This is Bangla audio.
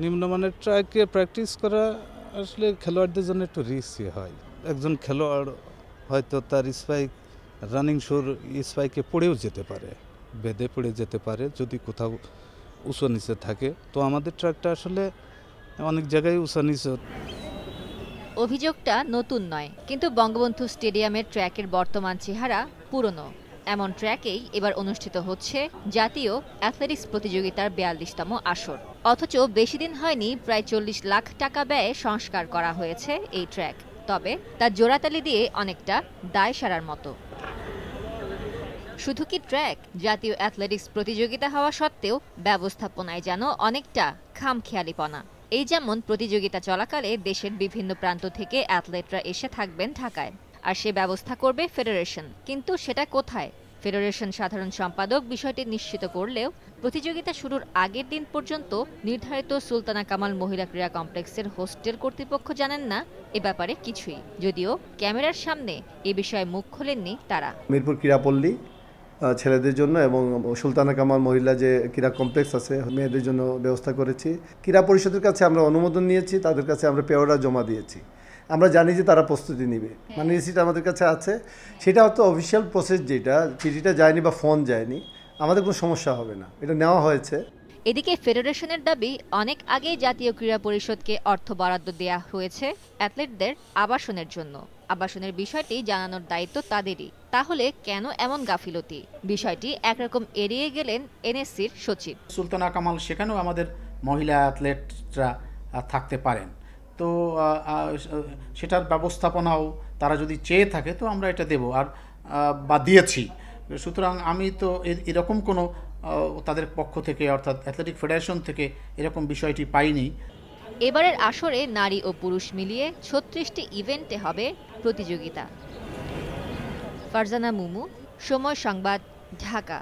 নিম্নমানের ট্র্যাকে প্র্যাকটিস করা আসলে খেলোয়াড়দের জন্য একটু রিস্কি হয়। একজন খেলোয়াড় হয়তো তার স্পাইক রানিং শোর স্পাইকে পড়েও যেতে পারে, বেঁধে পড়ে যেতে পারে, যদি কোথাও উঁচু নিচে থাকে। তো আমাদের ট্র্যাকটা আসলে অনেক জায়গায় উঁচু নিচে। অভিযোগটা নতুন নয়, কিন্তু বঙ্গবন্ধু স্টেডিয়ামের ট্র্যাকের বর্তমান চেহারা পুরনো। এমন ট্র্যাকেই এবার অনুষ্ঠিত হচ্ছে জাতীয় অ্যাথলেটিক্স প্রতিযোগিতার বিয়াল্লিশতম আসর। অথচ বেশি দিন হয়নি, প্রায় চল্লিশ লাখ টাকা ব্যয়ে সংস্কার করা হয়েছে এই ট্র্যাক। তবে তার জোড়াতালি দিয়ে অনেকটা দায় সারার মতো। শুধু কি ট্র্যাক? জাতীয় অ্যাথলেটিক্স প্রতিযোগিতা হওয়া সত্ত্বেও ব্যবস্থাপনায় যেন অনেকটা খামখেয়ালিপনা। এই যেমন প্রতিযোগিতা চলাকালে দেশের বিভিন্ন প্রান্ত থেকে অ্যাথলেটরা এসে থাকবেন ঢাকায়। আর সে ব্যবস্থা করবে ফেডারেশন। কিন্তু সেটা কোথায়? ফেডারেশন সাধারণ সম্পাদক বিষয়টি নিশ্চিত করলেও প্রতিযোগিতা শুরুর আগের দিন পর্যন্ত নির্ধারিত সুলতানা কামাল মহিলা ক্রীড়া কমপ্লেক্সের হোস্টেল কর্তৃপক্ষ জানেন না। এ ব্যাপারে কিছুই। যদিও ক্যামেরার সামনে এ বিষয়ে মুখ খোলেননি তারা। মিরপুর ক্রীড়াপল্লী ছেলেদের জন্য এবং সুলতানা কামাল মহিলা যে ক্রীড়া কমপ্লেক্স আছে, মেয়েদের জন্য ব্যবস্থা করেছি। ক্রীড়া পরিষদের কাছে আমরা অনুমোদন নিয়েছি, তাদের কাছে আমরা পেওরা জমা দিয়েছি। আমরা জানি যে তারা প্রস্তুতি নিবে। মানে রিসিট আমাদের কাছে আছে। সেটা হয়তো অফিসিয়াল প্রসেস যেটা চিঠিটা যায়নি বা ফোন যায়নি আমাদের কোনো সমস্যা হবে না। এটা নেওয়া হয়েছে। এদিকে ফেডারেশনের দাবি অনেক আগেই জাতীয় ক্রীড়া পরিষদকে অর্থ বরাদ্দ দেওয়া হয়েছে অ্যাথলেটদের আবাসনের জন্য। আবাসনের বিষয়টি জানানোর দায়িত্ব তাদেরই। তাহলে কেন এমন গাফিলতি? বিষয়টি একরকম এড়িয়ে গেলেন এনএসসির সচিব। সুলতানা কামাল সেখানেও আমাদের মহিলা অ্যাথলেটরা থাকতে পারেন। তো সেটার ব্যবস্থাপনাও তারা যদি চেয়ে থাকে, তো আমরা এটা দেব। আর বা দিয়েছি। সুতরাং আমি তো এরকম কোনো তাদের পক্ষ থেকে অর্থাৎ অ্যাথলেটিক ফেডারেশন থেকে এরকম বিষয়টি পাইনি। এবারের আসরে নারী ও পুরুষ মিলিয়ে ছত্রিশটি ইভেন্টে হবে প্রতিযোগিতা। ফারজানা মুমু, সময় সংবাদ, ঢাকা।